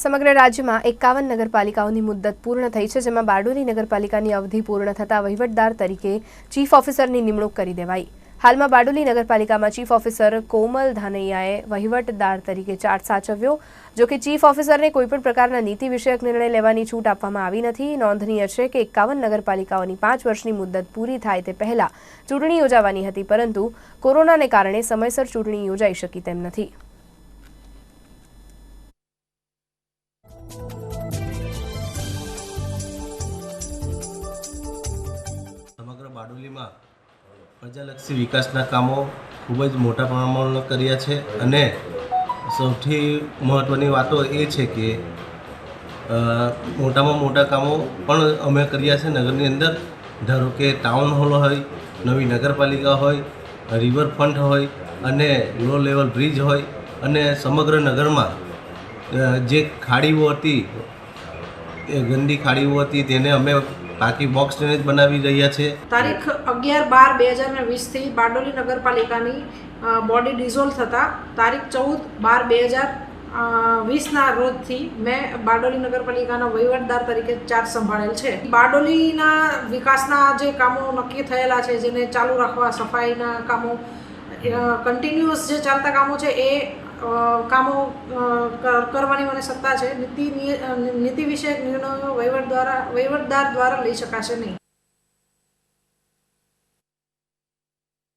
સમગ્ર રાજ્યમાં એકાવન નગરપાલિકાઓની મુદ્દત પૂર્ણ થઈ છે, જેમાં બારડોલી નગરપાલિકાની અવધિ પૂર્ણ થતાં વહીવટદાર તરીકે ચીફ ઓફિસરની નિમણૂક કરી દેવાઈ. હાલમાં બારડોલી નગરપાલિકામાં ચીફ ઓફિસર કોમલ ધાનૈયાએ વહીવટદાર તરીકે ચાર્જ સાચવ્યો, જો કે ચીફ ઓફિસરને કોઈપણ પ્રકારના નીતિ વિષયક નિર્ણય લેવાની છૂટ આપવામાં આવી નથી. નોંધનીય છે કે એકાવન નગરપાલિકાઓની પાંચ વર્ષની મુદ્દત પૂરી થાય તે પહેલા ચૂંટણી યોજાવાની હતી, પરંતુ કોરોનાને કારણે સમયસર ચૂંટણી યોજાઈ શકી તેમ નથી. સમગ્ર બારડોલીમાં પ્રજાલક્ષી વિકાસના કામો ખૂબ જ મોટા પ્રમાણમાં કર્યા છે અને સૌથી મહત્ત્વની વાતો એ છે કે મોટામાં મોટા કામો પણ અમે કર્યા છે. નગરની અંદર ધારો કે ટાઉન હોલ હોય, નવી નગરપાલિકા હોય, રિવરફ્રન્ટ હોય અને લો લેવલ બ્રિજ હોય અને સમગ્ર નગરમાં જે ખાડીઓ હતી, એ ગંદી ખાડીઓ હતી, તેને અમે પાકી બોક્સ ડ્રેનેજ બનાવી રહ્યા છે. તારીખ અગિયાર બાર બે હજાર ને વીસથી બારડોલી નગરપાલિકાની બોડી ડિઝોલ્વ થતાં તારીખ ચૌદ બાર બે હજાર વીસના રોજથી મેં બારડોલી નગરપાલિકાના વહીવટદાર તરીકે ચાર્જ સંભાળેલ છે. બારડોલીના વિકાસના જે કામો નક્કી થયેલા છે, જેને ચાલુ રાખવા, સફાઈના કામો કન્ટિન્યુઅસ જે ચાલતા કામો છે, એ કામો કર- કરવાની મને સત્તા છે. નીતિ નીતિ વિષયક નિર્ણયો વહીવટ દ્વારા વહીવટદાર દ્વારા લઈ શકાશે નહીં.